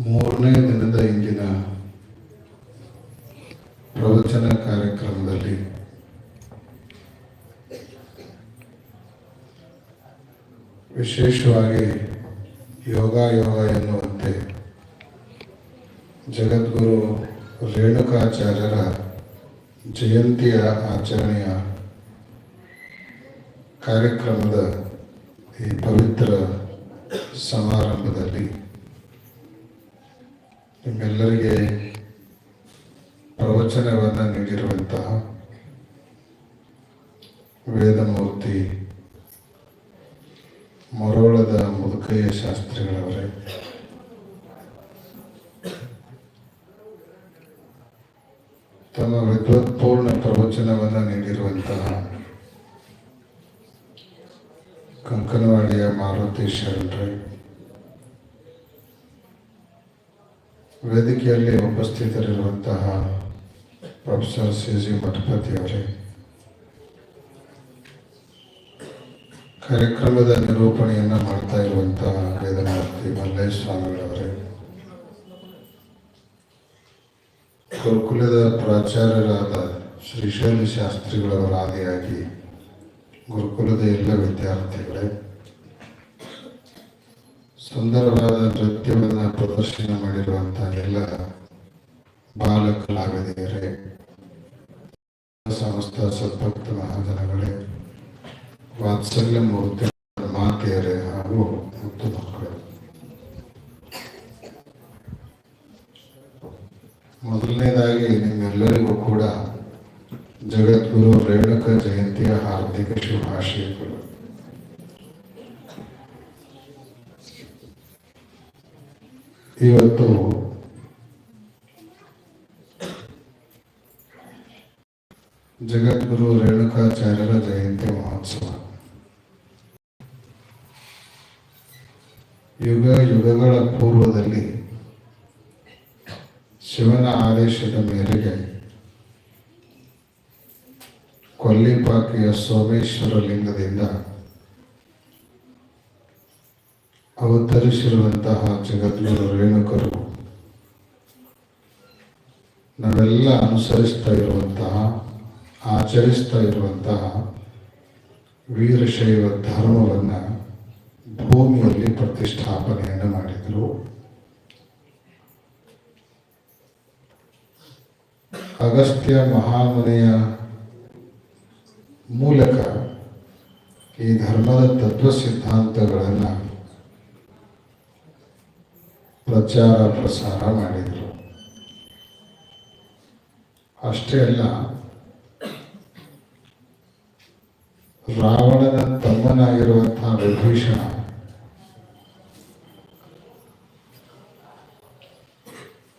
ಮೂರನೇ ದಿನದ ಇಂದಿನ ಪ್ರವಚನ ಕಾರ್ಯಕ್ರಮದಲ್ಲಿ ವಿಶೇಷವಾಗಿ ಯೋಗ ಯೋಗ ಎನ್ನುವಂತೆ ಜಗದ್ಗುರು ರೇಣುಕಾಚಾರ್ಯರ ಜಯಂತಿಯ ಆಚರಣೆಯ ಕಾರ್ಯಕ್ರಮದ ಈ ಪವಿತ್ರ ಸಮಾರಂಭದಲ್ಲಿ ನಿಮ್ಮೆಲ್ಲರಿಗೆ ಪ್ರವಚನವನ್ನು ನೀಡಿರುವಂತಹ ವೇದಮೂರ್ತಿ ಮರೋಳದ ಮುದುಕಯ್ಯ ಶಾಸ್ತ್ರಿಗಳವರೇ. ತಮ್ಮ ವಿದ್ವತ್ಪೂರ್ಣ ಪ್ರವಚನವನ್ನು ನೀಡಿರುವಂತಹ ಕಂಕನವಾಡಿಯ ಮಾರುತಿ ಶರಣರೇ. ವೇದಿಕೆಯಲ್ಲಿ ಉಪಸ್ಥಿತರಿರುವಂತಹ ಪ್ರೊಫೆಸರ್ ಸಿ ಜಿ ಅವರೇ, ಕಾರ್ಯಕ್ರಮದ ನಿರೂಪಣೆಯನ್ನು ಮಾಡ್ತಾ ಇರುವಂತಹ ವೇದನಾರ್ಥಿ ಮಲ್ಲೇಶ್ ಸ್ವಾಮಿಗಳವರೇ ಗುರುಕುಲದ ಪ್ರಾಚಾರ್ಯರಾದ ಶ್ರೀಶೈಲಿ ಶಾಸ್ತ್ರಿಗಳವರ ಆದಿಯಾಗಿ ಗುರುಕುಲದ ಎಲ್ಲ ವಿದ್ಯಾರ್ಥಿಗಳೇ ಸುಂದರವಾದ ನೃತ್ಯವನ್ನು ಪ್ರದರ್ಶನ ಮಾಡಿರುವಂತಹ ಎಲ್ಲ ಬಾಲ ಕಲಾವಿದೆಯರೇ ಸಮಸ್ತ ಸದ್ಭಕ್ತ ಮಹಾಜನಗಳೇ ವಾತ್ಸಲ್ಯ ಮೂರ್ತಿ ಮಾತೆಯರೇ ಹಾಗೂ ಮುತ್ತು ಮಕ್ಕಳು ಮೊದಲನೇದಾಗಿ ನಿಮ್ಮೆಲ್ಲರಿಗೂ ಕೂಡ ಜಗದ್ಗುರು ರೇಣುಕ ಜಯಂತಿಯ ಹಾರ್ದಿಕ ಶುಭಾಶಯಗಳು ಇವತ್ತು ಜಗದ್ಗುರು ರೇಣುಕಾಚಾರ್ಯರ ಜಯಂತಿ ಮಹೋತ್ಸವ. ಯುಗ ಯುಗಗಳ ಪೂರ್ವದಲ್ಲಿ ಶಿವನ ಆದೇಶದ ಮೇರೆಗೆ ಕೊಲ್ಲಿಪಾಕಿಯ ಸೋಮೇಶ್ವರ ಲಿಂಗದಿಂದ ಅವತರಿಸಿರುವಂತಹ ಜಗದ್ಗುರು ರೇಣುಕರು ನಾವೆಲ್ಲ ಅನುಸರಿಸ್ತಾ ಇರುವಂತಹ, ಆಚರಿಸ್ತಾ ಇರುವಂತಹ ವೀರಶೈವ ಧರ್ಮವನ್ನು ಭೂಮಿಯಲ್ಲಿ ಪ್ರತಿಷ್ಠಾಪನೆಯನ್ನು ಮಾಡಿದರು. ಅಗಸ್ತ್ಯ ಮಹಾಮನೆಯ ಮೂಲಕ ಈ ಧರ್ಮದ ತತ್ವ ಸಿದ್ಧಾಂತಗಳನ್ನು ಪ್ರಚಾರ ಪ್ರಸಾರ ಮಾಡಿದರು. ಅಷ್ಟೇ ಅಲ್ಲ, ರಾವಣನ ತಮ್ಮನಾಗಿರುವಂತಹ ವಿಭೀಷಣ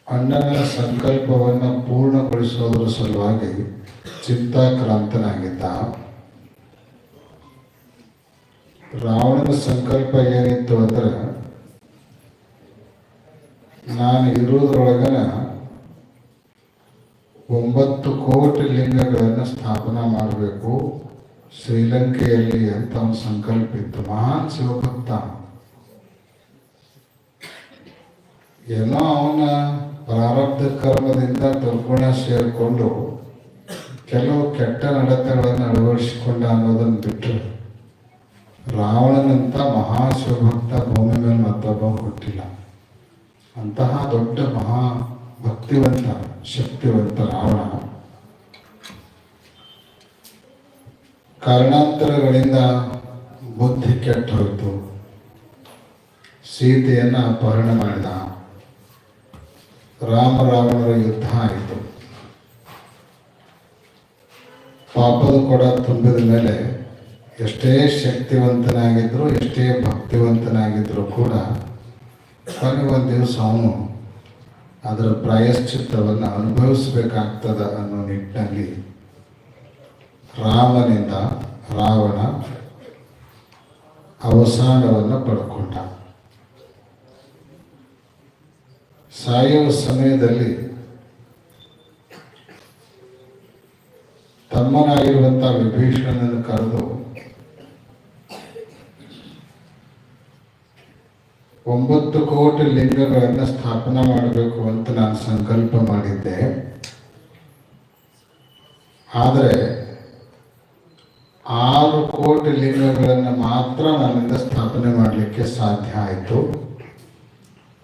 ಅಣ್ಣನ ಸಂಕಲ್ಪವನ್ನು ಪೂರ್ಣಗೊಳಿಸೋದ್ರ ಸಲುವಾಗಿ ಚಿಂತಾಕ್ರಾಂತನಾಗಿದ್ದ ರಾವಣನ ಸಂಕಲ್ಪ ಏನಿತ್ತು ಅಂದ್ರೆ ನಾನು ಇರುವುದರೊಳಗನ ಒಂಬತ್ತು ಕೋಟಿ ಲಿಂಗಗಳನ್ನು ಸ್ಥಾಪನಾ ಮಾಡಬೇಕು. ಶ್ರೀಲಂಕೆಯಲ್ಲಿ ಅಂತ ಒಂದು ಸಂಕಲ್ಪ ಇತ್ತು. ಮಹಾನ್ ಶಿವಭಕ್ತ. ಏನೋ ಅವನ ಪ್ರಾರಬ್ಧ ಕರ್ಮದಿಂದ ದುರ್ಗುಣ ಸೇರಿಕೊಂಡು ಕೆಲವು ಕೆಟ್ಟ ನಡತೆಗಳನ್ನು ಅಳವಡಿಸಿಕೊಂಡ ಅನ್ನೋದನ್ನು ಬಿಟ್ಟು ರಾವಣನಂತ ಮಹಾಶಿವಭಕ್ತ ಭೂಮಿ ಮೇಲೆ ಮತ್ತೊಬ್ಬ ಹುಟ್ಟಿಲ್ಲ. ಅಂತಹ ದೊಡ್ಡ ಮಹಾ ಭಕ್ತಿವಂತ, ಶಕ್ತಿವಂತ ರಾವಣ ಕಾರಣಾಂತರಗಳಿಂದ ಬುದ್ಧಿ ಕೆಟ್ಟು ಹೋಯಿತು. ಸೀತೆಯನ್ನು ಅಪಹರಣ ಮಾಡಿದ. ರಾಮ ರಾವಣರ ಯುದ್ಧ ಆಯಿತು. ಪಾಪದ ಕೊಡ ತುಂಬಿದ ಮೇಲೆ ಎಷ್ಟೇ ಶಕ್ತಿವಂತನಾಗಿದ್ದರೂ ಎಷ್ಟೇ ಭಕ್ತಿವಂತನಾಗಿದ್ದರೂ ಕೂಡ ಕೊನೆ ಒಂದು ದಿವಸ ಅದರ ಪ್ರಾಯಶ್ಚಿತ್ತವನ್ನು ಅನುಭವಿಸಬೇಕಾಗ್ತದ ಅನ್ನೋ ನಿಟ್ಟಿನಲ್ಲಿ ರಾಮನಿಂದ ರಾವಣ ಅವಸಾನವನ್ನು ಪಡ್ಕೊಂಡ. ಸಾಯುವ ಸಮಯದಲ್ಲಿ ತಮ್ಮನಾಗಿರುವಂಥ ವಿಭೀಷಣನನ್ನು ಕರೆದು ಒಂಬತ್ತು ಕೋಟಿ ಲಿಂಗಗಳನ್ನು ಸ್ಥಾಪನೆ ಮಾಡಬೇಕು ಅಂತ ನಾನು ಸಂಕಲ್ಪ ಮಾಡಿದ್ದೆ. ಆದರೆ ಆರು ಕೋಟಿ ಲಿಂಗಗಳನ್ನು ಮಾತ್ರ ನನ್ನಿಂದ ಸ್ಥಾಪನೆ ಮಾಡಲಿಕ್ಕೆ ಸಾಧ್ಯ ಆಯಿತು.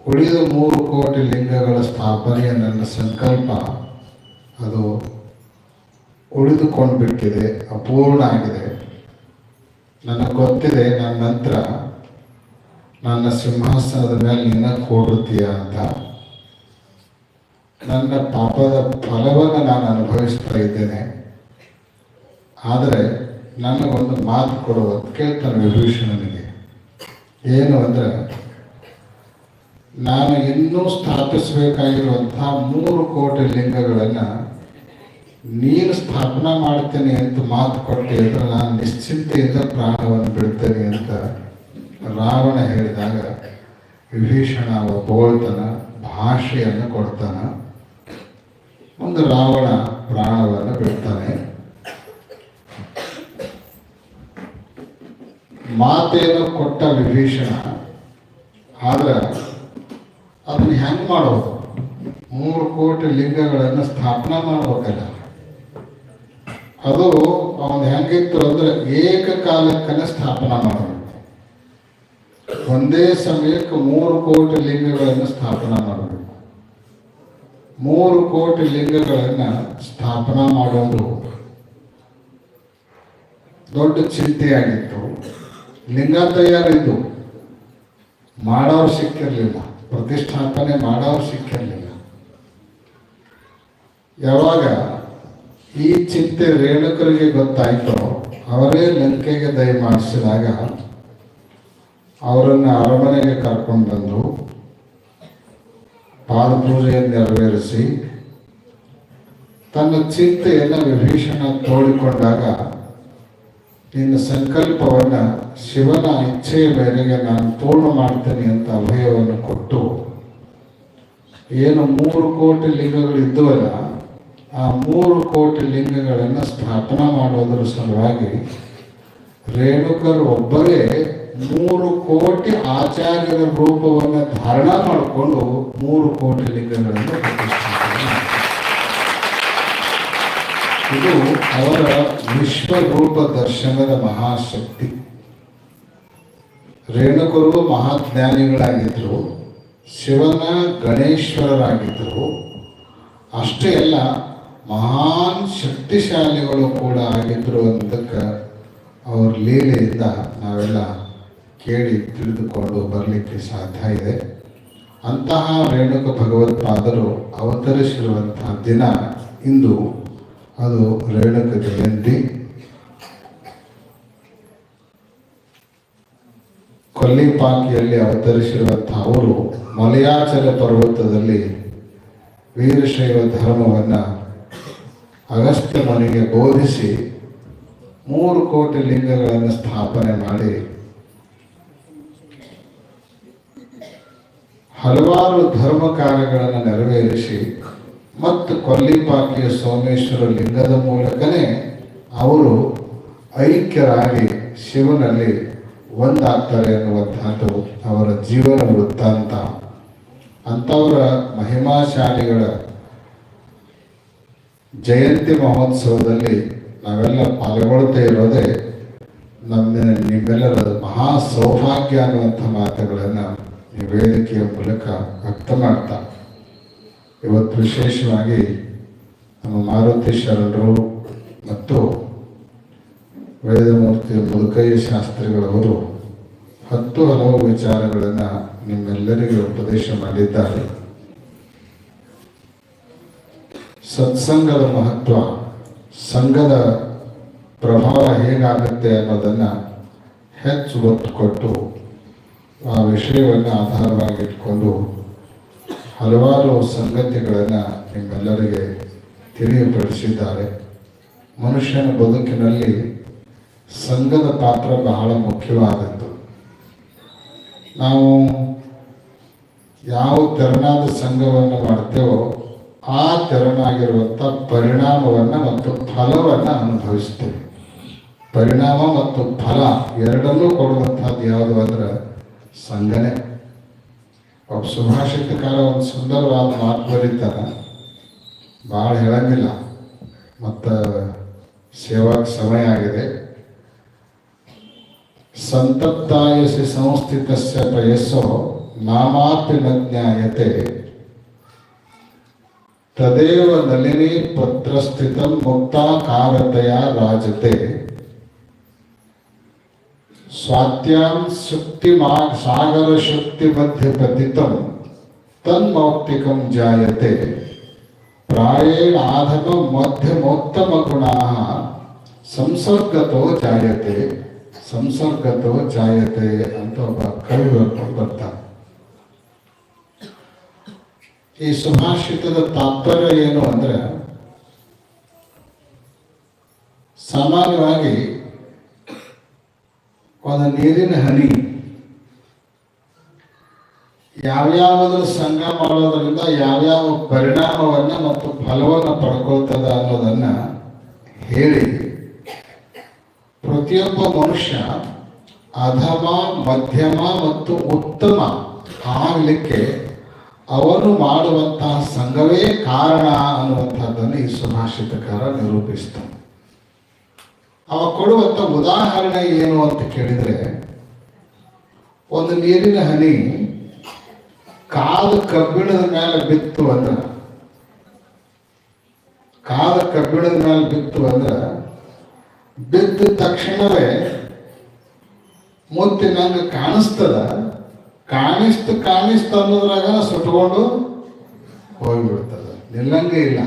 ಉಳಿದ ಮೂರು ಕೋಟಿ ಲಿಂಗಗಳ ಸ್ಥಾಪನೆಯ ನನ್ನ ಸಂಕಲ್ಪ ಅದು ಉಳಿದುಕೊಂಡು ಬಿಟ್ಟಿದೆ ಅಪೂರ್ಣ ಆಗಿದೆ. ನನಗೆ ಗೊತ್ತಿದೆ ನನ್ನ ನಂತರ ನನ್ನ ಸಿಂಹಾಸನದ ಮೇಲೆ ನಿನ್ನ ಕೂಡುತ್ತೀಯ ಅಂತ. ನನ್ನ ಪಾಪದ ಫಲವನ್ನು ನಾನು ಅನುಭವಿಸ್ತಾ ಇದ್ದೇನೆ. ಆದರೆ ನನಗೊಂದು ಮಾತು ಕೊಡುವ ಕೇಳ್ತಾನೆ ವಿಭೀಷಣನಿಗೆ. ಏನು ಅಂದರೆ, ನಾನು ಇನ್ನೂ ಸ್ಥಾಪಿಸಬೇಕಾಗಿರುವಂಥ ಮೂರು ಕೋಟಿ ಲಿಂಗಗಳನ್ನು ನೀನು ಸ್ಥಾಪನಾ ಮಾಡ್ತೇನೆ ಅಂತ ಮಾತು ಕೊಟ್ಟೆ ನಾನು ನಿಶ್ಚಿಂತೆಯಿಂದ ಪ್ರಾಣವನ್ನು ಬಿಡ್ತೇನೆ ಅಂತ. ರಾವಣ ಹೇಳಿದಾಗ ವಿಭೀಷಣ ಒಪ್ಕೊಳ್ತಾನ ಭಾಷೆಯನ್ನು ಕೊಡ್ತಾನ. ಒಂದು ರಾವಣ ಪ್ರಾಣವನ್ನು ಬಿಡ್ತಾನೆ. ಮಾತೇನು ಕೊಟ್ಟ ವಿಭೀಷಣ, ಆದ್ರೆ ಅದನ್ನ ಹೆಂಗ್ ಮಾಡೋದು? ಮೂರು ಕೋಟಿ ಲಿಂಗಗಳನ್ನು ಸ್ಥಾಪನೆ ಮಾಡ್ಬೇಕಲ್ಲ. ಅದು ಅವನು ಹೆಂಗಿತ್ತು ಅಂದ್ರೆ ಏಕಕಾಲಕ್ಕನೆ ಸ್ಥಾಪನೆ ಮಾಡಬೇಕು ಒಂದೇ ಸಮಯಕ್ಕೆ ಮೂರು ಕೋಟಿ ಲಿಂಗಗಳನ್ನು ಸ್ಥಾಪನಾ ಮಾಡಬೇಕು. ಮೂರು ಕೋಟಿ ಲಿಂಗಗಳನ್ನು ಸ್ಥಾಪನಾ ಮಾಡೋದು ದೊಡ್ಡ ಚಿಂತೆಯಾಗಿತ್ತು. ಲಿಂಗ ತಯಾರಿದ್ದು ಮಾಡೋರು ಸಿಕ್ಕಿರಲಿಲ್ಲ, ಪ್ರತಿಷ್ಠಾಪನೆ ಮಾಡೋರು ಸಿಕ್ಕಿರಲಿಲ್ಲ. ಯಾವಾಗ ಈ ಚಿಂತೆ ರೇಣುಕರಿಗೆ ಗೊತ್ತಾಯ್ತೋ, ಅವರೇ ಲಂಕೆಗೆ ದಯ ಮಾಡಿಸಿದಾಗ ಅವರನ್ನು ಅರಮನೆಗೆ ಕರ್ಕೊಂಡು ಬಂದು ಪಾದಪೂಜೆಯನ್ನು ನೆರವೇರಿಸಿ ತನ್ನ ಚಿಂತೆಯನ್ನು ವಿಭೀಷಣ ತೋಡಿಕೊಂಡಾಗ ನಿನ್ನ ಸಂಕಲ್ಪವನ್ನು ಶಿವನ ಇಚ್ಛೆಯ ಮೇರೆಗೆ ನಾನು ಪೂರ್ಣ ಮಾಡ್ತೇನೆ ಅಂತ ಅಭಯವನ್ನು ಕೊಟ್ಟು ಏನು ಮೂರು ಕೋಟಿ ಲಿಂಗಗಳು ಇದ್ದವಲ್ಲ ಆ ಮೂರು ಕೋಟಿ ಲಿಂಗಗಳನ್ನು ಸ್ಥಾಪನಾ ಮಾಡೋದರ ಸಲುವಾಗಿ ರೇಣುಕರು ಒಬ್ಬರೇ ಮೂರು ಕೋಟಿ ಆಚಾರ್ಯರ ರೂಪವನ್ನು ಧಾರಣ ಮಾಡಿಕೊಂಡು ಮೂರು ಕೋಟಿ ಲಿಂಗಗಳನ್ನು. ಇದು ಅವರ ವಿಶ್ವರೂಪ ದರ್ಶನದ ಮಹಾಶಕ್ತಿ ರೇಣುಕರು ಮಹಾಜ್ಞಾನಿಗಳಾಗಿದ್ದರು ಶಿವನ ಗಣೇಶ್ವರರಾಗಿದ್ದರು ಅಷ್ಟೇ ಅಲ್ಲ, ಮಹಾನ್ ಶಕ್ತಿಶಾಲಿಗಳು ಕೂಡ ಆಗಿದ್ದರು ಅಂತಕ್ಕ ಅವ್ರ ಲೀಲೆಯಿಂದ ನಾವೆಲ್ಲ ಕೇಳಿ ತಿಳಿದುಕೊಂಡು ಬರಲಿಕ್ಕೆ ಸಾಧ್ಯ ಇದೆ. ಅಂತಹ ರೇಣುಕ ಭಗವತ್ಪಾದರು ಅವತರಿಸಿರುವಂತಹ ದಿನ ಇಂದು. ಅದು ರೇಣುಕ ಜಯಂತಿ. ಕೊಲ್ಲಿಪಾಕಿಯಲ್ಲಿ ಅವತರಿಸಿರುವಂತಹ ಅವರು ಮಲಯಾಚಲ ಪರ್ವತದಲ್ಲಿ ವೀರಶೈವ ಧರ್ಮವನ್ನು ಅಗಸ್ತ್ಯ ಮನೆಗೆ ಬೋಧಿಸಿ ಮೂರು ಕೋಟಿ ಲಿಂಗಗಳನ್ನು ಸ್ಥಾಪನೆ ಮಾಡಿ ಹಲವಾರು ಧರ್ಮ ಕಾರ್ಯಗಳನ್ನು ನೆರವೇರಿಸಿ ಮತ್ತು ಕೊಲ್ಲಿಪಾಕಿಯ ಸೋಮೇಶ್ವರ ಲಿಂಗದ ಮೂಲಕನೇ ಅವರು ಐಕ್ಯರಾಗಿ ಶಿವನಲ್ಲಿ ಒಂದಾಗ್ತಾರೆ ಎನ್ನುವಂತಹದ್ದು ಅವರ ಜೀವನ ವೃತ್ತಾಂತ. ಅಂಥವರ ಮಹಿಮಾಶಾಲಿಗಳ ಜಯಂತಿ ಮಹೋತ್ಸವದಲ್ಲಿ ನಾವೆಲ್ಲ ಪಾಲ್ಗೊಳ್ತಾ ಇರೋದೇ ನಮ್ಮ ನಿಮ್ಮೆಲ್ಲರ ಮಹಾ ಸೌಭಾಗ್ಯ ಅನ್ನುವಂಥ ಮಾತುಗಳನ್ನು ಈ ವೇದಿಕೆಯ ಮೂಲಕ ವ್ಯಕ್ತ ಮಾಡ್ತಾ, ಇವತ್ತು ವಿಶೇಷವಾಗಿ ನಮ್ಮ ಮಾರುತಿ ಶರಣರು ಮತ್ತು ವೇದಮೂರ್ತಿ ಮುದುಕಯ್ಯ ಶಾಸ್ತ್ರಿಗಳವರು ಹತ್ತು ಹಲವು ವಿಚಾರಗಳನ್ನು ನಿಮ್ಮೆಲ್ಲರಿಗೂ ಉಪದೇಶ ಮಾಡಿದ್ದಾರೆ. ಸತ್ಸಂಗದ ಮಹತ್ವ, ಸಂಘದ ಪ್ರಭಾವ ಹೇಗಾಗುತ್ತೆ ಅನ್ನೋದನ್ನು ಹೆಚ್ಚು ಒತ್ತು ಕೊಟ್ಟು ಆ ವಿಷಯವನ್ನು ಆಧಾರವಾಗಿಟ್ಕೊಂಡು ಹಲವಾರು ಸಂಗತಿಗಳನ್ನು ನಿಮ್ಮೆಲ್ಲರಿಗೆ ತಿಳಿಯಪಡಿಸಿದ್ದಾರೆ. ಮನುಷ್ಯನ ಬದುಕಿನಲ್ಲಿ ಸಂಘದ ಪಾತ್ರ ಬಹಳ ಮುಖ್ಯವಾದದ್ದು. ನಾವು ಯಾವ ತೆರನಾದ ಸಂಘವನ್ನು ಮಾಡ್ತೇವೋ ಆ ತೆರನಾಗಿರುವಂಥ ಪರಿಣಾಮವನ್ನು ಮತ್ತು ಫಲವನ್ನು ಅನುಭವಿಸ್ತೇವೆ. ಪರಿಣಾಮ ಮತ್ತು ಫಲ ಎರಡನ್ನೂ ಕೊಡುವಂಥದ್ದು ಯಾವುದು ಅಂದ್ರೆ ಸಂಘನೆ ಒಬ್ಬ ಸುಭಾಷಿತಕಾರ ಒಂದು ಸುಂದರವಾದ ಮಾತು ಬರೀತಾರ ಭಾಳ ಹೇಳಂಗಿಲ್ಲ. ಮತ್ತು ಸೇವಾಗ ಸಮಯ ಆಗಿದೆ. ಸಂತಪ್ತಾಯಸಿ ಸಂಸ್ಥಿತಸ್ಯ ಪ್ರಯಸ್ಸೋ ನಾಮಾಪಿ ನ ಜ್ಞಾಯತೆ ತದೇವ ನಳಿನಿ ಪತ್ರಸ್ಥಿತ ಮುಕ್ತಾಕಾರತೆಯ ರಾಜತೆ. ಸ್ವಾತ್ಯಾಂ ಶಕ್ತಿ ಸಾಗರ ಶಕ್ತಿ ಮಧ್ಯ ಪತಿತಂ ತನ್ಮೌಕ್ತಿಕಂ ಜಾಯತೆ ಪ್ರಾಯೇಣ ಆಧಮ ಮಧ್ಯಮೋತ್ತಮ ಗುಣ ಸಂಸರ್ಗತೋ ಜಾಯತೆ ಸಂಸರ್ಗತೋ ಜಾಯತೆ ಅಂತ ಒಬ್ಬ ಕವಿ ಬರ್ತಾನೆ. ಈ ಸುಭಾಷಿತದ ತಾತ್ಪರ್ಯ ಏನು ಅಂದ್ರೆ, ಸಾಮಾನ್ಯವಾಗಿ ಒಂದು ನೀರಿನ ಹನಿ. ಯಾವ್ಯಾವುದ್ರ ಸಂಘ ಮಾಡೋದ್ರಿಂದ ಯಾವ್ಯಾವ ಪರಿಣಾಮವನ್ನ ಮತ್ತು ಫಲವನ್ನು ಪಡ್ಕೊಳ್ತದ ಅನ್ನೋದನ್ನ ಹೇಳಿ. ಪ್ರತಿಯೊಬ್ಬ ಮನುಷ್ಯ ಅಧಮ, ಮಧ್ಯಮ ಮತ್ತು ಉತ್ತಮ ಆಗಲಿಕ್ಕೆ ಅವನು ಮಾಡುವಂತಹ ಸಂಘವೇ ಕಾರಣ ಅನ್ನುವಂಥದ್ದನ್ನು ಈ ಸುಭಾಷಿತಕಾರ ನಿರೂಪಿಸ್ತಾನೆ. ಅವ ಕೊಡುವಂಥ ಉದಾಹರಣೆ ಏನು ಅಂತ ಕೇಳಿದ್ರೆ, ಒಂದು ನೀರಿನ ಹನಿ ಕಾದು ಕಬ್ಬಿಣದ ಮೇಲೆ ಬಿತ್ತು ಅಂದ್ರೆ, ಕಾದ ಕಬ್ಬಿಣದ ಮೇಲೆ ಬಿತ್ತು ಅಂದ್ರೆ, ಬಿದ್ದ ತಕ್ಷಣವೇ ಮುತ್ತಿನಂಗೆ ಕಾಣಿಸ್ತದ, ಕಾಣಿಸ್ತು ಕಾಣಿಸ್ತು ಅನ್ನೋದ್ರಾಗ ಸುಟ್ಕೊಂಡು ಹೋಗ್ಬಿಡ್ತದ. ನಿಲ್ಲಂಗೆ ಇಲ್ಲ.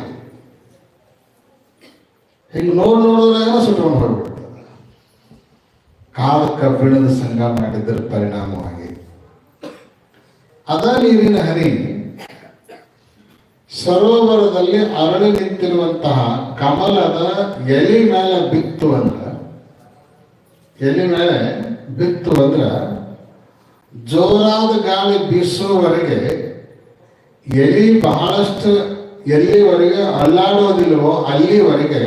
ಹಿಂಗೆ ನೋಡಿ ನೋಡೋದ್ರಾಗ ಸುಟ್ಕೊಂಡು ಹೋಗ್ಬಿಡ್ತದೆ ಕಾಲ ಕಬ್ಬಿಣದ ಸಂಘ ಮಾಡಿದ್ರ ಪರಿಣಾಮವಾಗಿ. ಅದ ನೀರಿನ ಹರಿ, ಸರೋವರದಲ್ಲಿ ಅರಳಿ ನಿಂತಿರುವಂತಹ ಕಮಲದ ಎಲೆ ಮೇಲೆ ಬಿತ್ತು ಅಂದ್ರೆ, ಎಲೆ ಮೇಲೆ ಬಿತ್ತು ಅಂದ್ರೆ ಜೋರಾದ ಗಾಳಿ ಬೀಸುವವರೆಗೆ ಎಲಿ ಬಹಳಷ್ಟು ಎಲ್ಲಿವರೆಗೆ ಅಲ್ಲಾಡೋದಿಲ್ವೋ ಅಲ್ಲಿವರೆಗೆ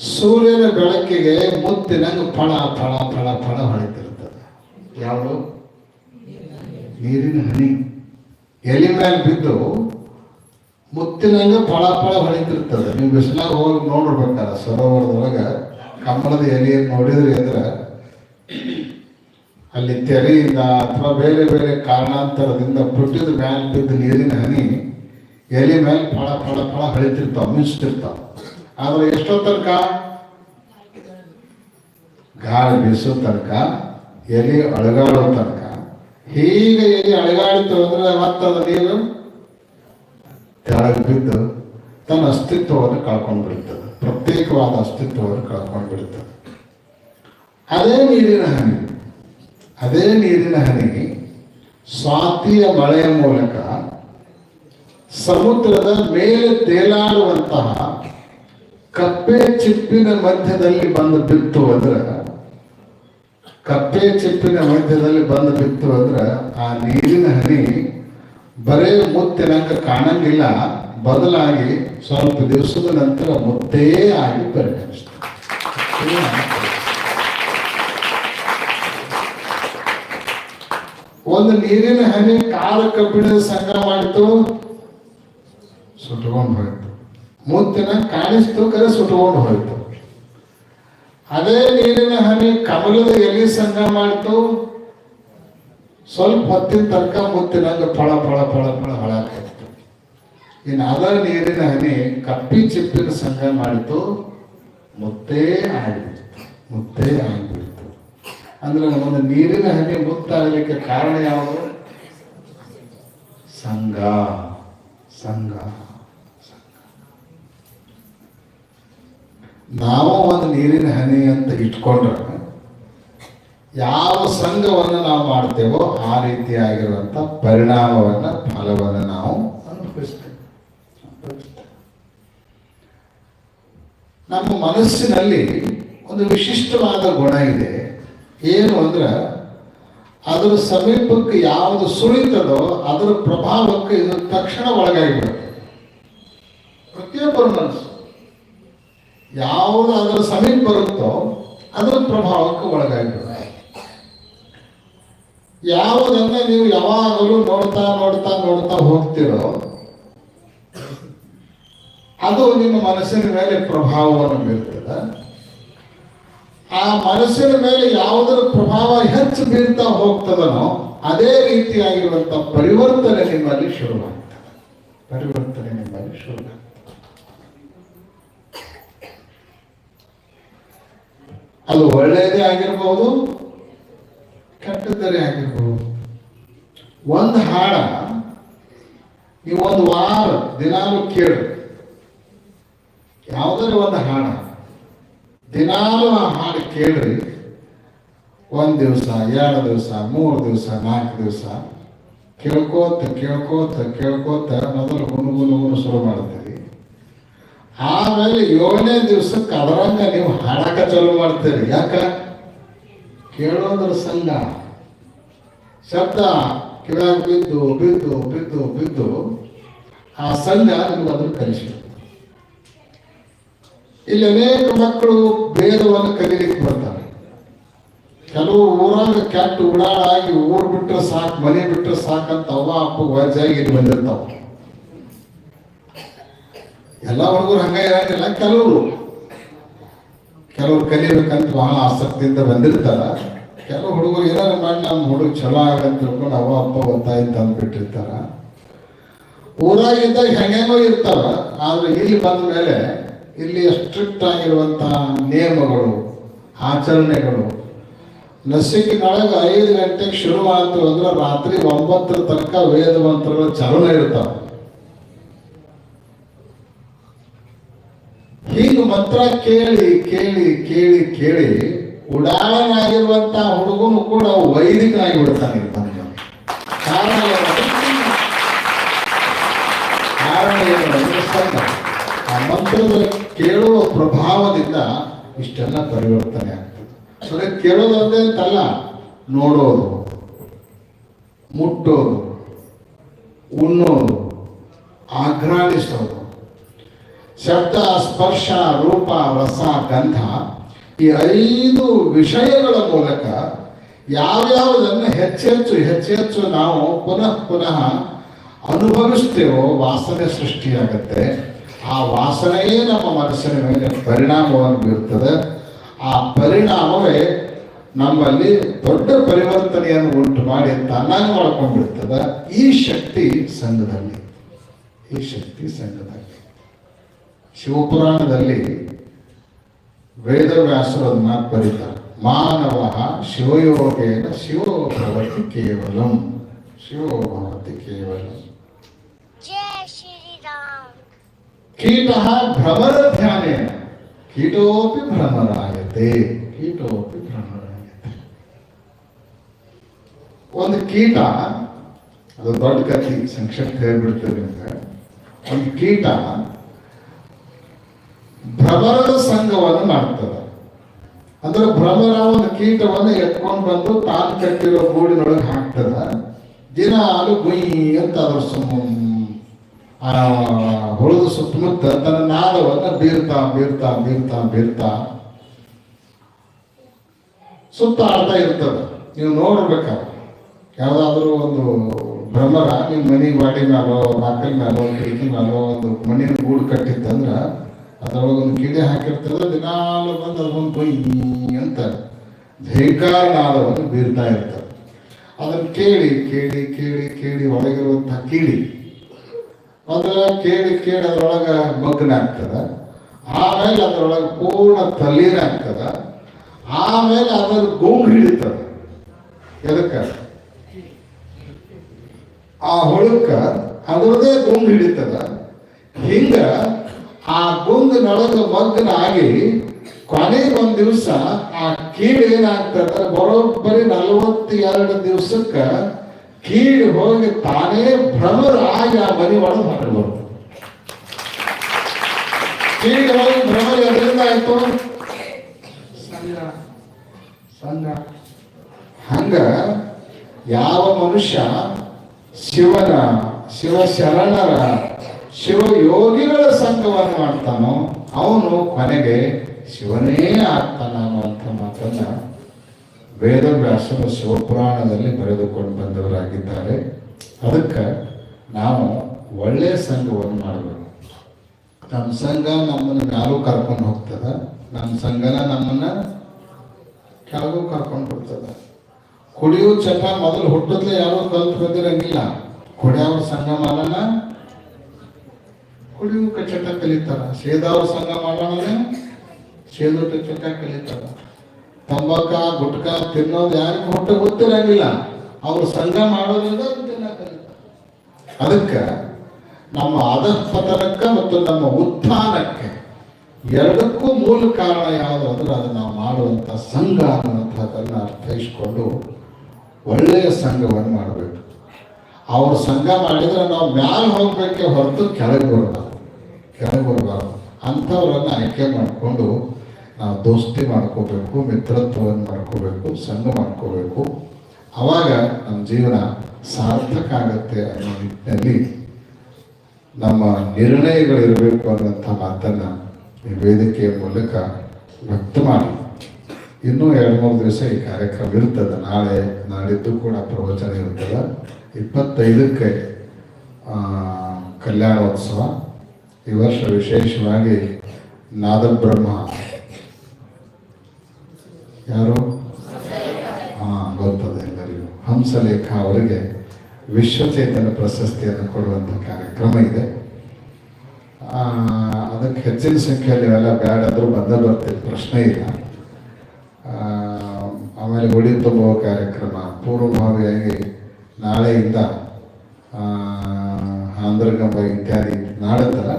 ಸೂರ್ಯನ ಬೆಳಕಿಗೆ ಮುತ್ತಿನಂಗೆ ಫಳ ಫಳ ಫಳ ಫಳ ಹೊಳಿತಿರ್ತದೆ ಯಾವುದು? ನೀರಿನ ಹನಿ. ಎಲೆ ಮೇಲೆ ಬಿದ್ದು ಮುತ್ತಿನಂಗೆ ಫಳ ಫಳ ಹೊಳಿತಿರ್ತದೆ ನೀವು ಬಿಸಿಲಾಗ ಹೋಗಿ ನೋಡಿರ್ಬೇಕಾರ ಸರೋವರದೊಳಗೆ ಕಮಲದ ಎಲೆಯನ್ನು ನೋಡಿದ್ರೆ ಅಂದ್ರೆ ಅಲ್ಲಿ ತೆರೆಯಿಂದ ಅಥವಾ ಬೇರೆ ಬೇರೆ ಕಾರಣಾಂತರದಿಂದ ಪುಟ್ಟಿದ ಮ್ಯಾಲೆ ಬಿದ್ದ ನೀರಿನ ಹನಿ ಎಲೆ ಮೇಲೆ ಫಳ ಫಳ ಫಳ ಹಳಿತಿರ್ತಾವ ಮಿಂಚ್ತಿರ್ತಾವ. ಆದ್ರೆ ಎಷ್ಟೋ ತನಕ ಗಾಳಿ ಬೀಸೋ ತನಕ, ಎಲೆ ಅಳಗಾಡೋ ತನಕ. ಹೀಗೆ ಎಲೆ ಅಳಗಾಡಿತು ಅಂದ್ರೆ ಮತ್ತದ ನೀರು ಕೆಳಗೆ ಬಿದ್ದು ತನ್ನ ಅಸ್ತಿತ್ವವನ್ನು ಕಳ್ಕೊಂಡು ಬಿಡ್ತದೆ. ಪ್ರತ್ಯೇಕವಾದ ಅಸ್ತಿತ್ವವನ್ನು ಕಳ್ಕೊಂಡು ಬಿಡ್ತದೆ. ಅದೇ ನೀರಿನ ಹನಿ. ಅದೇ ನೀರಿನ ಹನಿ ಸ್ವಾತಿಯ ಮಳೆಯ ಮೂಲಕ ಸಮುದ್ರದ ಮೇಲೆ ತೇಲಾಡುವಂತಹ ಕಪ್ಪೆ ಚಿಪ್ಪಿನ ಮಧ್ಯದಲ್ಲಿ ಬಂದು ಬಿತ್ತು ಅಂದ್ರೆ, ಕಪ್ಪೆ ಚಿಪ್ಪಿನ ಮಧ್ಯದಲ್ಲಿ ಬಂದು ಬಿತ್ತು ಅಂದ್ರೆ ಆ ನೀರಿನ ಹನಿ ಬರೇ ಮುತ್ತಿನಂಗ ಕಾಣಂಗಿಲ್ಲ. ಬದಲಾಗಿ ಸ್ವಲ್ಪ ದಿವಸದ ನಂತರ ಮುತ್ತೇ ಆಗಿ ಪರಿಣಮಿಸ್ತದೆ ಒಂದು ನೀರಿನ ಹನಿ ಕಾಲು ಕಬ್ಬಿಣದ ಸಂಗ್ರಹ ಮಾಡಿತು ಸುಟ್ಕೊಂಡು ಮುತ್ತಿನ ಕಾಣಿಸ್ತು ಕರೆ ಸುಟ್ಕೊಂಡು ಹೋಯ್ತು. ಅದೇ ನೀರಿನ ಹನಿ ಕಮಲದ ಎಲೆ ಸಂಘ ಮಾಡ್ತು. ಸ್ವಲ್ಪ ಹೊತ್ತಿನ ತನಕ ಮುತ್ತಿನ ಫಳ ಫಳ ಫಳ ಫಳ ಹೊಳಕಾಯ್ತು ಇನ್ನು ಅದ ನೀರಿನ ಹನಿ ಕಪ್ಪಿ ಚಿಪ್ಪಿನ ಸಂಘ ಮಾಡಿತು. ಮುತ್ತೇ ಆಗಿಬಿಡ್ತು ಮುತ್ತೇ ಆಗಿಬಿಡ್ತು. ಅಂದ್ರೆ ಒಂದು ನೀರಿನ ಹನಿ ಮುತ್ತಾಗಲಿಕ್ಕೆ ಕಾರಣ ಯಾವುದು? ಸಂಘ ಸಂಘ. ನಾವು ಒಂದು ನೀರಿನ ಹನಿ ಅಂತ ಇಟ್ಕೊಂಡ್ರೆ ಯಾವ ಸಂಘವನ್ನು ನಾವು ಮಾಡ್ತೇವೋ ಆ ರೀತಿಯಾಗಿರುವಂಥ ಪರಿಣಾಮವನ್ನು ಫಲವನ್ನು ನಾವು ಅನುಭವಿಸ್ತೇವೆ. ನಮ್ಮ ಮನಸ್ಸಿನಲ್ಲಿ ಒಂದು ವಿಶಿಷ್ಟವಾದ ಗುಣ ಇದೆ. ಏನು ಅಂದ್ರೆ ಅದರ ಸಮೀಪಕ್ಕೆ ಯಾವುದು ಸುಳಿತದೋ ಅದರ ಪ್ರಭಾವಕ್ಕೆ ಇದು ತಕ್ಷಣ ಒಳಗಾಗಿಬಿಡುತ್ತೆ ಪ್ರತಿಯೊಬ್ಬರ ಮನಸ್ಸು. ಯಾವುದು ಅದರ ಸಮೀಪ ಬರುತ್ತೋ ಅದರ ಪ್ರಭಾವಕ್ಕೆ ಒಳಗಾಗಿರುತ್ತೆ ಯಾವುದನ್ನ ನೀವು ಯಾವಾಗಲೂ ನೋಡ್ತಾ ನೋಡ್ತಾ ನೋಡ್ತಾ ಹೋಗ್ತಿರೋ, ಅದು ನಿಮ್ಮ ಮನಸ್ಸಿನ ಮೇಲೆ ಪ್ರಭಾವವನ್ನು ಬೀರ್ತದೆ. ಆ ಮನಸ್ಸಿನ ಮೇಲೆ ಯಾವುದರ ಪ್ರಭಾವ ಹೆಚ್ಚು ಬೀರ್ತಾ ಹೋಗ್ತದನೋ ಅದೇ ರೀತಿಯಾಗಿರುವಂಥ ಪರಿವರ್ತನೆ ನಿಮ್ಮಲ್ಲಿ ಶುರುವಾಗ್ತದೆ. ಪರಿವರ್ತನೆ ನಿಮ್ಮಲ್ಲಿ ಶುರುವಾಗ್ತದೆ. ಅದು ಒಳ್ಳೆಯದೇ ಆಗಿರ್ಬೋದು ಕೆಟ್ಟದ್ದರೇ ಆಗಿರ್ಬೋದು. ಒಂದು ಹಾಡ, ನೀವು ಒಂದು ವಾರ, ದಿನಾಲು ಕೇಳು. ಯಾವುದಾದ್ರು ಒಂದು ಹಾಡ. ದಿನಾಲು ಆ ಹಾಡು ಕೇಳ್ರಿ. ಒಂದು ದಿವಸ, ಎರಡು ದಿವಸ, ಮೂರು ದಿವಸ, ನಾಲ್ಕು ದಿವಸ ಕೇಳ್ಕೋತ ಕೇಳ್ಕೋತ ಕೇಳ್ಕೋತ ಮೊದಲು ಗುನುಗುನು ಶುರು ಮಾಡ್ತೀರಿ ಆಮೇಲೆ ಏಳನೇ ದಿವಸಕ್ಕೆ ಅದರಂಗ ನೀವು ಹಾಡಕ ಚಾಲು ಮಾಡ್ತೀರಿ. ಯಾಕ? ಕೇಳೋದ್ರ ಸಂಘ. ಶಬ್ದ ಕಿವ್ಯಾಗ ಬಿದ್ದು ಬಿದ್ದು ಬಿದ್ದು ಬಿದ್ದು ಆ ಸಂಘ ನಿಮ್ಗೆ ಅದನ್ನು ಕಲಿಸಿ ಇಲ್ಲಿ ಅನೇಕ ಮಕ್ಕಳು ಭೇದವನ್ನು ಕಲೀಲಿಕ್ಕೆ ಬರ್ತಾರೆ. ಕೆಲವು ಊರಾಗ ಕೆಟ್ಟ ಉಡಾಳಾಗಿ ಊರ್ ಬಿಟ್ಟರೆ ಸಾಕು, ಮನೆ ಬಿಟ್ಟರೆ ಸಾಕಂತ ಅವ್ವ, ಅಪ್ಪ ವಜಾಗಿ ಬಂದಿರ್ತಾವ. ಎಲ್ಲ ಹುಡುಗರು ಹಂಗ ಇರಂಗಿಲ್ಲ ಕೆಲವರು. ಕೆಲವ್ರು ಕಲಿಬೇಕಂತ ಬಹಳ ಆಸಕ್ತಿಯಿಂದ ಬಂದಿರ್ತಾರ. ಕೆಲವು ಹುಡುಗರು ಏನಾರು ಮಾಡಿ, ನಮ್ಮ ಹುಡುಗ ಚಲೋ ಆಗಂತ ತಿಳ್ಕೊಂಡು ಅವ ಅಪ್ಪ ಒತ್ತಾಯ ತಂದ್ಬಿಟ್ಟಿರ್ತಾರ. ಊರಾಗಿದ್ದಾಗ ಹೆಂಗೇನೋ ಇರ್ತಾರ ಆದ್ರೆ ಇಲ್ಲಿ ಬಂದ ಮೇಲೆ ಇಲ್ಲಿ ಸ್ಟ್ರಿಕ್ಟ್ ಆಗಿರುವಂತಹ ನಿಯಮಗಳು, ಆಚರಣೆಗಳು. ನಸಿಕಿನೊಳಗೆ ಐದು ಗಂಟೆಗೆ ಶುರು ಮಾಡ್ತೀವಿ ಅಂದ್ರೆ ರಾತ್ರಿ ಒಂಬತ್ತರ ತನಕ ವೇದ ಮಂತ್ರಗಳು ಚಲನ ಇರ್ತಾವ. ಹೀಗೆ ಮಂತ್ರ ಕೇಳಿ ಕೇಳಿ ಕೇಳಿ ಕೇಳಿ ಉಡಾಳನಾಗಿರುವಂತ ಹುಡುಗನು ಕೂಡ ವೈದಿಕನಾಗಿ ಬಿಡ್ತಾನೆ ಕಾರಣ. ಆ ಮಂತ್ರದ ಕೇಳುವ ಪ್ರಭಾವದಿಂದ ಇಷ್ಟೆಲ್ಲ ಪರಿವರ್ತನೆ ಆಗ್ತದೆ. ಬರೀ ಕೇಳೋದೊಂದೇ ಅಂತಲ್ಲ, ನೋಡೋದು, ಮುಟ್ಟೋದು, ಉಣ್ಣೋದು, ಆಘ್ರಾಣಿಸೋದು. ಶಬ್ದ, ಸ್ಪರ್ಶ, ರೂಪ, ರಸ, ಗಂಧ ಈ ಐದು ವಿಷಯಗಳ ಮೂಲಕ ಯಾವ್ಯಾವುದನ್ನು ಹೆಚ್ಚೆಚ್ಚು ಹೆಚ್ಚೆಚ್ಚು ನಾವು ಪುನಃ ಪುನಃ ಅನುಭವಿಸ್ತೇವೋ ವಾಸನೆ ಸೃಷ್ಟಿಯಾಗುತ್ತೆ. ಆ ವಾಸನೆಯೇ ನಮ್ಮ ಮನಸ್ಸಿನ ಮೇಲೆ ಪರಿಣಾಮವನ್ನು ಬೀರ್ತದೆ. ಆ ಪರಿಣಾಮವೇ ನಮ್ಮಲ್ಲಿ ದೊಡ್ಡ ಪರಿವರ್ತನೆಯನ್ನು ಉಂಟು ಮಾಡಿ ತನ್ನಾಗಿ ಮಾಡ್ಕೊಂಡ್ಬಿಡ್ತದೆ. ಈ ಶಕ್ತಿ ಸಂಘದಲ್ಲಿ. ಈ ಶಕ್ತಿ ಸಂಘದಲ್ಲಿ. ಶಿವಪುರಾಣದಲ್ಲಿ ವೇದವ್ಯಾಸರನ್ನ ಮಾತು ಬರೀತಾರೆ. ಮಾನವ ಶಿವಯೋಗೇನ ಶಿವ ಭವತಿ ಕೇವಲಂ. ಶಿವ ಭವತಿ ಕೇವಲಂ ಕೀಟ ಭ್ರಮರ ಧ್ಯಾನೇನ ಕೀಟೋಪಿ ಭ್ರಮರಾಯತೆ. ಕೀಟೋಪಿ ಭ್ರಮರಾಯತೆ. ಒಂದು ಕೀಟ ಅದು ದೊಡ್ಡ ಕಥಿ ಸಂಕ್ಷಿಪ್ತ ಹೇಳ್ಬಿಡ್ತೇವೆ ನಿಮ್ಗೆ. ಒಂದು ಕೀಟ ಅಂದ್ರೆ ಒಂದು ಕೀಟವನ್ನು ಎತ್ಕೊಂಡು ಬಂದು ತಾನು ಕಟ್ಟಿರೋ ಗೂಡಿನೊಳಗೆ ಹಾಕ್ತದ. ದಿನ ಅದು ಗುಯ್ ಅಂತ ಅದ್ರ ಸುಮ್ಮ ಆ, ಹುಳದ ಸುತ್ತಮುತ್ತ ತನ್ನ ನಾದವನ್ನು ಬೀರ್ತಾ ಬೀರ್ತಾ ಬೀರ್ತಾ ಬೀರ್ತಾ ಸುತ್ತ ಆಡ್ತಾ ಇರ್ತದೆ. ನೀವು ನೋಡ್ಬೇಕಾದ್ರೆ ಯಾವುದಾದ್ರೂ ಒಂದು ಭ್ರಮರ ನಿಮ್ಮ ಮನೆ ಬಾಡಿ ಮೇಲೋ ಬಾಕಲ್ ಮೇಲೋ ಕಿಟಕಿ ಮೇಲೋ ಒಂದು ಮಣ್ಣಿನ ಗೂಡು ಕಟ್ಟಿತ್ತಂದ್ರ ಅದ್ರೊಳಗೆ ಒಂದು ಕಿಡೆ ಹಾಕಿರ್ತದೆ ದಿನಾಲು ಬಂದು ಅದೊಂದು ಬೈ ಅಂತ ಧೇಕಾರನಾದವನ್ನು ಬೀರ್ತಾ ಇರ್ತದೆ ಅದನ್ನು ಕೇಳಿ ಕೇಳಿ ಕೇಳಿ ಕೇಳಿ ಒಳಗಿರುವಂತಹ ಕೀಳಿ ಅದರ ಕೇಳಿ ಕೇಳಿ ಅದ್ರೊಳಗೆ ಮಗ್ನ ಆಗ್ತದ. ಆಮೇಲೆ ಅದರೊಳಗೆ ಪೂರ್ಣ ತಲೀನ ಆಗ್ತದ. ಆಮೇಲೆ ಅದರ ಗೋಂಗ್ ಹಿಡಿತದ. ಎದಕ್ಕೆ? ಆ ಹೊಳಕ ಅದರದೇ ಗೋಂಗ್ ಹಿಡಿತದ. ಹಿಂಗ ಆ ಗುಂಗಿನೊಳಗ ಮಗ್ನ ಆಗಿ ಕೊನೆಗೆ ಒಂದ್ ದಿವಸ ಆ ಕೀಳು ಏನಾಗ್ತದ ಬರೋಬ್ಬರಿ ನಲವತ್ತೆರಡು ದಿವಸಕ್ಕ ಕೀಳು ಹೋಗಿ ತಾನೇ ಭ್ರಮರ ಆಗಿ ಆ ಮನೆ ಒಳಗೆ ಹೊರಗೆ ಬರ್ತದೆ ಕೀಳು ಹೋಗಿ ಭ್ರಮರ ಎದರಿಂದ ಆಯ್ತು. ಸಂಘ ಸಂಘ ಹಂಗ ಯಾವ ಮನುಷ್ಯ ಶಿವನ ಶಿವಶರಣರ ಶಿವಯೋಗಿಗಳ ಸಂಘವನ್ನು ಮಾಡ್ತಾನೋ, ಅವನು ಕೊನೆಗೆ ಶಿವನೇ ಆಗ್ತಾನ ಅನ್ನುವಂಥ ಮಾತನ್ನ ವೇದವ್ಯಾಸರು ಶಿವಪುರಾಣದಲ್ಲಿ ಬರೆದುಕೊಂಡು ಬಂದವರಾಗಿದ್ದಾರೆ. ಅದಕ್ಕೆ ನಾವು ಒಳ್ಳೆಯ ಸಂಘವನ್ನು ಮಾಡಬೇಕು. ನಮ್ಮ ಸಂಘ ನಮ್ಮನ್ನು ಯಾರು ಕರ್ಕೊಂಡು ಹೋಗ್ತದ. ನಮ್ಮ ಸಂಘನ ನಮ್ಮನ್ನ ಕೆಳಗೂ ಕರ್ಕೊಂಡು ಬಿಡ್ತದ ಕುಡಿಯೋ ಚಟ ಮೊದಲು ಹುಟ್ಟದ್ಲೆ ಯಾರು ಕಲ್ತು ಬಂದಿರಂಗಿಲ್ಲ ಕುಡಿಯವ್ರ ಸಂಘ ಮಾಡೋಣ ಕುಡಿಯುವ ಚಟ ಕಲಿತಾರ. ಸೇದವ್ರ ಸಂಘ ಮಾಡೋಣ ಸೇದೋಟ ಚಟ ಕಲಿತಾರ. ತಂಬಾಕ, ಗುಟ್ಕ ತಿನ್ನೋದು ಯಾರಿಗೂ ಹೊಟ್ಟೆ ಗೊತ್ತಿರಂಗಿಲ್ಲ. ಅವ್ರ ಸಂಘ ಮಾಡೋದ್ರಿಂದ ಅದನ್ನ ತಿನ್ನಕ್ ಕಲಿತಾರ. ಅದಕ್ಕೆ ನಮ್ಮ ಅಧಪತನಕ್ಕೆ ಮತ್ತು ನಮ್ಮ ಉತ್ಥಾನಕ್ಕೆ ಎರಡಕ್ಕೂ ಮೂಲ ಕಾರಣ ಯಾವುದು ಅಂದ್ರೆ ಅದು ನಾವು ಮಾಡುವಂಥ ಸಂಘ ಅನ್ನುವಂಥದ್ದನ್ನು ಅರ್ಥೈಸ್ಕೊಂಡು ಒಳ್ಳೆಯ ಸಂಘವನ್ನು ಮಾಡಬೇಕು. ಅವ್ರ ಸಂಘ ಮಾಡಿದ್ರೆ ನಾವು ಮ್ಯಾಲೆ ಹೋಗ್ಬೇಕೆ ಹೊರತು ಕೆಳಗೆ ಬರಬಾರ್ದು ಕೆಳಗೆ ಬರಬಾರ್ದು ಅಂಥವ್ರನ್ನ ಆಯ್ಕೆ ಮಾಡಿಕೊಂಡು ನಾವು ದೋಸ್ತಿ ಮಾಡ್ಕೋಬೇಕು, ಮಿತ್ರತ್ವವನ್ನು ಮಾಡ್ಕೋಬೇಕು ಸಂಘ ಮಾಡ್ಕೋಬೇಕು. ಅವಾಗ ನಮ್ಮ ಜೀವನ ಸಾರ್ಥಕ ಆಗುತ್ತೆ ಅನ್ನೋ ನಿಟ್ಟಿನಲ್ಲಿ ನಮ್ಮ ನಿರ್ಣಯಗಳಿರಬೇಕು ಅನ್ನೋಂಥ ಮಾತನ್ನು ಈ ವೇದಿಕೆಯ ಮೂಲಕ ವ್ಯಕ್ತ ಮಾಡಿ. ಇನ್ನೂ ಎರಡು, ಮೂರು ದಿವಸ ಈ ಕಾರ್ಯಕ್ರಮ ಇರ್ತದೆ. ನಾಳೆ, ನಾಡಿದ್ದು ಕೂಡ ಪ್ರವಚನ ಇರ್ತದೆ. ಇಪ್ಪತ್ತೈದಕ್ಕೆ ಕಲ್ಯಾಣೋತ್ಸವ. ಈ ವರ್ಷ ವಿಶೇಷವಾಗಿ ನಾದಬ್ರಹ್ಮ ಯಾರು? ಹಾಂ ಗೊತ್ತದೆ ಎಲ್ಲರಿಗೂ. ಹಂಸಲೇಖ ಅವರಿಗೆ ವಿಶ್ವಚೇತನ ಪ್ರಶಸ್ತಿಯನ್ನು ಕೊಡುವಂಥ ಕಾರ್ಯಕ್ರಮ ಇದೆ. ಅದಕ್ಕೆ ಹೆಚ್ಚಿನ ಸಂಖ್ಯೆಯಲ್ಲಿ ಇವೆಲ್ಲ ಬ್ಯಾಡ್ ಆದರೂ ಬಂದ ಬರ್ತಿದ್ದ ಪ್ರಶ್ನೆ ಇಲ್ಲ. ಆಮೇಲೆ ಗುಡಿ ತುಂಬುವ ಕಾರ್ಯಕ್ರಮ ಪೂರ್ವಭಾವಿಯಾಗಿ ನಾಳೆಯಿಂದ ಆಂಧ್ರಗಂಬ ಇತ್ಯಾದಿ ನಾಡತ್ತಲ್ಲ?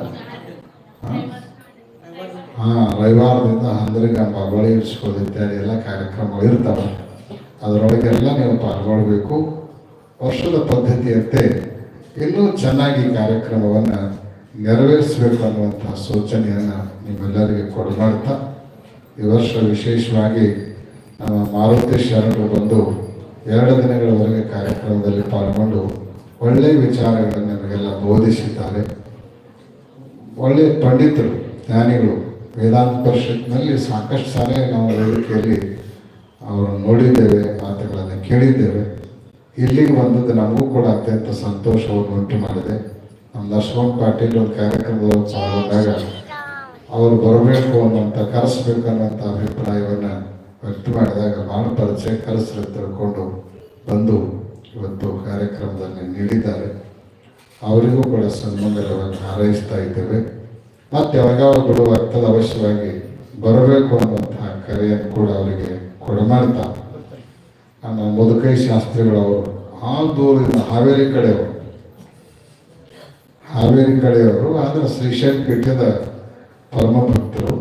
ಹಾಂ, ರವಿವಾರದಿಂದ ಆಂಧ್ರಗಂಬ ಬಳಿ ಇರಿಸ್ಕೊಳ್ಳೋದು ಇತ್ಯಾದಿ ಎಲ್ಲ ಕಾರ್ಯಕ್ರಮಗಳು ಇರ್ತವೆ. ಅದರೊಳಗೆಲ್ಲ ನೀವು ಪಾಲ್ಗೊಳ್ಬೇಕು. ವರ್ಷದ ಪದ್ಧತಿಯಂತೆ ಇನ್ನೂ ಚೆನ್ನಾಗಿ ಕಾರ್ಯಕ್ರಮವನ್ನು ನೆರವೇರಿಸಬೇಕು ಅನ್ನುವಂಥ ಸೂಚನೆಯನ್ನು ನಿಮ್ಮೆಲ್ಲರಿಗೆ ಕೊಡು ಮಾಡ್ತಾ, ಈ ವರ್ಷ ವಿಶೇಷವಾಗಿ ನಮ್ಮ ಮಾರುತಿ ಶರಣರು ಬಂದು ಎರಡು ದಿನಗಳವರೆಗೆ ಕಾರ್ಯಕ್ರಮದಲ್ಲಿ ಪಾಲ್ಗೊಂಡು ಒಳ್ಳೆಯ ವಿಚಾರಗಳನ್ನು ನಮಗೆಲ್ಲ ಬೋಧಿಸಿದ್ದಾರೆ. ಒಳ್ಳೆಯ ಪಂಡಿತರು, ಜ್ಞಾನಿಗಳು ವೇದಾಂತ ಪರಿಷತ್ನಲ್ಲಿ ಸಾಕಷ್ಟು ಸಾರಿ ನಾವು ವೇದಿಕೆಯಲ್ಲಿ ಅವರು ನೋಡಿದ್ದೇವೆ, ಮಾತುಗಳನ್ನು ಕೇಳಿದ್ದೇವೆ. ಇಲ್ಲಿಗೆ ಬಂದದ್ದು ನಮಗೂ ಕೂಡ ಅತ್ಯಂತ ಸಂತೋಷವನ್ನು ಉಂಟು ಮಾಡಿದೆ. ನಮ್ಮ ಲಕ್ಷ್ಮಣ್ ಪಾಟೀಲ್ ಒಂದು ಕಾರ್ಯಕ್ರಮದಲ್ಲಿ ಪಾಲ್ಗೊಂಡಾಗ ಅವರು ಬರಬೇಕು ಅನ್ನೋಂಥ ಕರೆಸ್ಬೇಕು ಅನ್ನೋಂಥ ಅಭಿಪ್ರಾಯವನ್ನು ವ್ಯಕ್ತ ಮಾಡಿದಾಗ ಭಾಳ ಪರಿಚಯ ಕರೆಸಲು ತಿಳ್ಕೊಂಡು ಬಂದು ಇವತ್ತು ಕಾರ್ಯಕ್ರಮದಲ್ಲಿ ನೀಡಿದ್ದಾರೆ. ಅವರಿಗೂ ಕೂಡ ಸನ್ಮಾನಗಳನ್ನು ಹಾರೈಸ್ತಾ ಇದ್ದೇವೆ. ಮತ್ತೆ ಯಾವಾಗ ರಕ್ತದ ಅವಶ್ಯವಾಗಿ ಬರಬೇಕು ಅನ್ನುವಂತಹ ಕರೆಯನ್ನು ಕೂಡ ಅವರಿಗೆ ಕೊಡಮಾಡ್ತಾ ನಮ್ಮ ಮುದುಕೈ ಶಾಸ್ತ್ರಿಗಳವರು, ಆ ದೂರದಿಂದ ಹಾವೇರಿ ಕಡೆಯವರು ಹಾವೇರಿ ಕಡೆಯವರು, ಆದರೆ ಶ್ರೀಶೈಲ ಪೀಠದ ಪರಮ ಭಕ್ತರು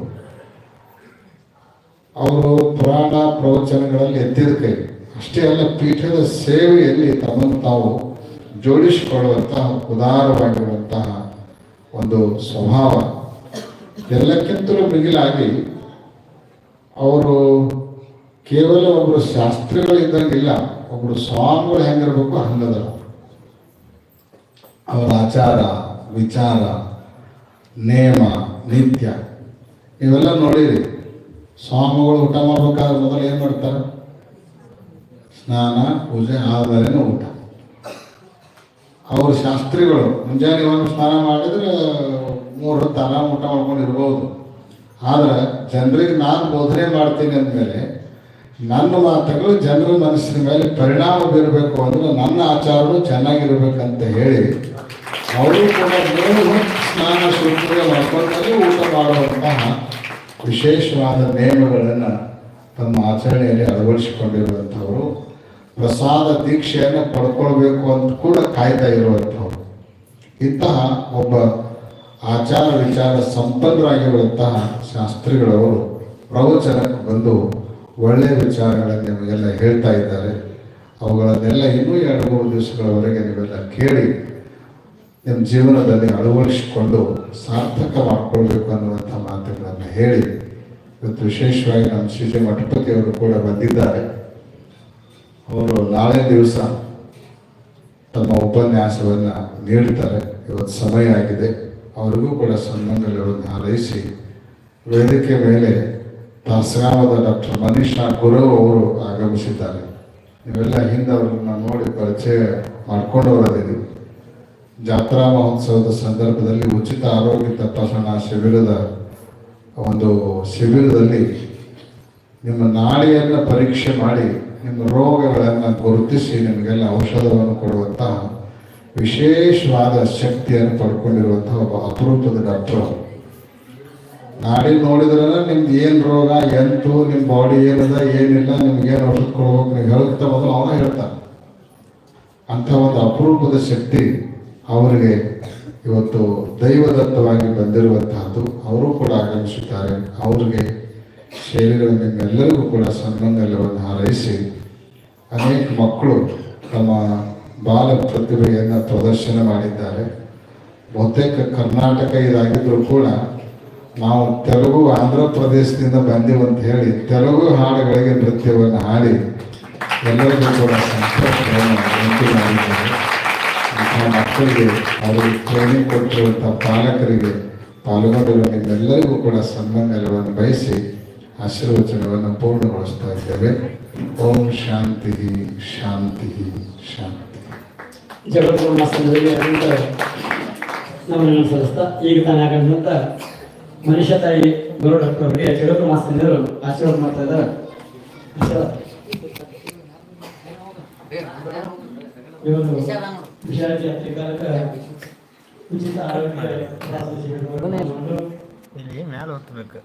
ಅವರು ಪುರಾಣ ಪ್ರವಚನಗಳಲ್ಲಿ ಎತ್ತಿದ ಕೈ. ಅಷ್ಟೇ ಅಲ್ಲ, ಪೀಠದ ಸೇವೆಯಲ್ಲಿ ತಮ್ಮನ್ನು ತಾವು ಜೋಡಿಸಿಕೊಳ್ಳುವಂತಹ ಉದಾರವಾಗಿರುವಂತಹ ಒಂದು ಸ್ವಭಾವ. ಎಲ್ಲಕ್ಕಿಂತಲೂ ಮಿಗಿಲಾಗಿ ಅವರು ಕೇವಲ ಒಬ್ಬರು ಶಾಸ್ತ್ರಿಗಳಿದ್ದಂಗಿಲ್ಲ ಒಬ್ಬರು ಸ್ವಾಮಿಗಳು ಹೆಂಗಿರ್ಬೇಕು ಹಂಗದ ಅವರ ಆಚಾರ, ವಿಚಾರ, ನೇಮ, ನಿತ್ಯ, ಇವೆಲ್ಲ ನೋಡಿರಿ. ಸ್ವಾಮಿಗಳು ಊಟ ಮಾಡ್ಬೇಕಾದ್ರೆ ಮೊದಲು ಏನು ಮಾಡ್ತಾರೆ? ಸ್ನಾನ, ಪೂಜೆ ಆದ್ಮೇಲೆ ಊಟ. ಅವ್ರ ಶಾಸ್ತ್ರಿಗಳು. ಮುಂಜಾನೆ ಒಂದು ಸ್ನಾನ ಮಾಡಿದ್ರೆ ಮೂರು ಹೊತ್ತು ಆರಾಮ ಊಟ ಮಾಡ್ಕೊಂಡು ಇರ್ಬೋದು. ಆದ್ರೆ ಜನರಿಗೆ ನಾನು ಬೋಧನೆ ಮಾಡ್ತೀನಿ ಅಂದಮೇಲೆ ನನ್ನ ಮಾತುಗಳು ಜನರ ಮನಸ್ಸಿನ ಮೇಲೆ ಪರಿಣಾಮ ಬೀರಬೇಕು ಅಂದ್ರೆ ನನ್ನ ಆಚಾರಗಳು ಚೆನ್ನಾಗಿರ್ಬೇಕಂತ ಹೇಳಿ ಅವರು ಕೂಡ ಸ್ನಾನ ಶುದ್ಧ ಮಾಡ್ಕೊಂಡಲ್ಲಿ ಊಟ ಮಾಡುವಂತಹ ವಿಶೇಷವಾದ ನಿಯಮಗಳನ್ನು ತಮ್ಮ ಆಚರಣೆಯಲ್ಲಿ ಅಳವಡಿಸಿಕೊಂಡಿರುವಂಥವರು. ಪ್ರಸಾದ ದೀಕ್ಷೆಯನ್ನು ಪಡ್ಕೊಳ್ಬೇಕು ಅಂತ ಕೂಡ ಕಾಯ್ತಾ ಇರುವಂಥವ್ರು. ಇಂತಹ ಒಬ್ಬ ಆಚಾರ ವಿಚಾರ ಸಂಪನ್ನರಾಗಿರುವಂತಹ ಶಾಸ್ತ್ರಿಗಳವರು ಪ್ರವಚನಕ್ಕೆ ಬಂದು ಒಳ್ಳೆಯ ವಿಚಾರಗಳನ್ನು ನಿಮಗೆಲ್ಲ ಹೇಳ್ತಾ ಇದ್ದಾರೆ. ಅವುಗಳನ್ನೆಲ್ಲ ಇನ್ನೂ ಎರಡು ಮೂರು ದಿವಸಗಳವರೆಗೆ ನೀವೆಲ್ಲ ಕೇಳಿ ನಿಮ್ಮ ಜೀವನದಲ್ಲಿ ಅಳವಡಿಸಿಕೊಂಡು ಸಾರ್ಥಕ ಮಾಡಿಕೊಳ್ಬೇಕು ಅನ್ನುವಂಥ ಮಾತುಗಳನ್ನು ಹೇಳಿ ಇವತ್ತು ವಿಶೇಷವಾಗಿ ನಮ್ಮ ಶ್ರೀ ಮಠಪತಿಯವರು ಮಠಪತಿ ಕೂಡ ಬಂದಿದ್ದಾರೆ. ಅವರು ನಾಳೆ ದಿವಸ ತಮ್ಮ ಉಪನ್ಯಾಸವನ್ನು ನೀಡ್ತಾರೆ ಇವತ್ತು ಸಮಯ ಆಗಿದೆ. ಅವರಿಗೂ ಕೂಡ ಸಂಬಂಧಗಳನ್ನು ಹಾರೈಸಿ, ವೇದಿಕೆ ಮೇಲೆ ದಾಸಗಾಮದ ಡಾಕ್ಟರ್ ಮನೀಷಾ ಗುರು ಅವರು ಆಗಮಿಸಿದ್ದಾರೆ. ನೀವೆಲ್ಲ ಹಿಂದೆ ಅವ್ರನ್ನ ನೋಡಿ ಪರಿಚಯ ಮಾಡ್ಕೊಂಡವರದಿರಿ ಜಾತ್ರಾ ಮಹೋತ್ಸವದ ಸಂದರ್ಭದಲ್ಲಿ ಉಚಿತ ಆರೋಗ್ಯ ತಪಾಸಣಾ ಶಿಬಿರದ ಒಂದು ಶಿಬಿರದಲ್ಲಿ ನಿಮ್ಮ ನಾಳೆಯನ್ನು ಪರೀಕ್ಷೆ ಮಾಡಿ ನಿಮ್ಮ ರೋಗಗಳನ್ನು ಗುರುತಿಸಿ ನಿಮಗೆಲ್ಲ ಔಷಧವನ್ನು ಕೊಡುವಂತಹ ವಿಶೇಷವಾದ ಶಕ್ತಿಯನ್ನು ಪಡ್ಕೊಂಡಿರುವಂಥ ಒಬ್ಬ ಅಪರೂಪದ ಡಾಕ್ಟ್ರು. ನಾಡಿ ನೋಡಿದ್ರೆ ನಿಮ್ದು ಏನು ರೋಗ, ಎಂತು ನಿಮ್ಮ ಬಾಡಿ ಏನದ, ಏನಿಲ್ಲ, ನಿಮ್ಗೆ ಏನು ಔಷಧ ಕೊಡ್ಬೇಕು ನೀವು ಹೇಳ್ತಾ ಮೊದಲು ಅವನ ಹೇಳ್ತಾನೆ. ಅಂಥ ಒಂದು ಅಪರೂಪದ ಶಕ್ತಿ ಅವರಿಗೆ ಇವತ್ತು ದೈವದತ್ತವಾಗಿ ಬಂದಿರುವಂತಹದ್ದು. ಅವರು ಕೂಡ ಆಗಮಿಸುತ್ತಾರೆ. ಅವರಿಗೆ ಶೈಲಿಗಳು ನಿಮ್ಮೆಲ್ಲರಿಗೂ ಕೂಡ ಸಂಬಂಧಗಳನ್ನು ಹಾರೈಸಿ ಅನೇಕ ಮಕ್ಕಳು ತಮ್ಮ ಬಾಲ ಪ್ರತಿಭೆಯನ್ನು ಪ್ರದರ್ಶನ ಮಾಡಿದ್ದಾರೆ. ಬಹುತೇಕ ಕರ್ನಾಟಕ ಇದಾಗಿದ್ದರೂ ಕೂಡ ನಾವು ತೆಲುಗು ಆಂಧ್ರ ಪ್ರದೇಶದಿಂದ ಬಂದೆವು ಅಂತ ಹೇಳಿ ತೆಲುಗು ಹಾಡುಗಳಿಗೆ ನೃತ್ಯವನ್ನು ಹಾಡಿ ಎಲ್ಲರಿಗೂ ಕೂಡ ಉಂಟು ಮಾಡಿದ್ದಾರೆ. ಮಕ್ಕಳಿಗೆ ಅವರಿಗೆ ಟ್ರೈನಿಂಗ್ ಕೊಟ್ಟಿರುವಂಥ ಪಾಲಕರಿಗೆ ಪಾಲ್ಗೊಂಡಿರುವ ನಿಮ್ಮೆಲ್ಲರಿಗೂ ಕೂಡ ಸಂಬಂಧಗಳನ್ನು ಬಯಸಿ ಆಶೀರ್ವಚನವನ್ನು ಪೂರ್ಣಗೊಳಿಸ್ತಾ ಇದ್ದೇವೆ. ಓಂ ಶಾಂತಿ ಶಾಂತಿ ಶಾಂತಿ. ಅತ್ಯಂತ ನಮ್ಮನ್ನು ಸಲ್ಲಿಸ್ತಾ ಈಗ ತಾನೇ ಆಗಂತ ಮನುಷ್ಯ ತಾಯಿ ಗುರು ಡಾಕ್ಟರ್ ಅವರಿಗೆ ಜಗದ್ಗುರು ಮಾಸ್ತರರು ಆಶೀರ್ವಾದ ಮಾಡ್ತಾ ಇದ್ದಾರೆ. ಇವತ್ತು ವಿಶಾಲ ಜಾತ್ರೆ ಕಾಲಕ್ಕೆ ಉಚಿತ ಆರೋಗ್ಯ ತಪಾಸಣೆ ಶಿಬಿರವನ್ನು ಇಲ್ಲಿ ಮ್ಯಾಲ ಹೊತ್ತಬೇಕು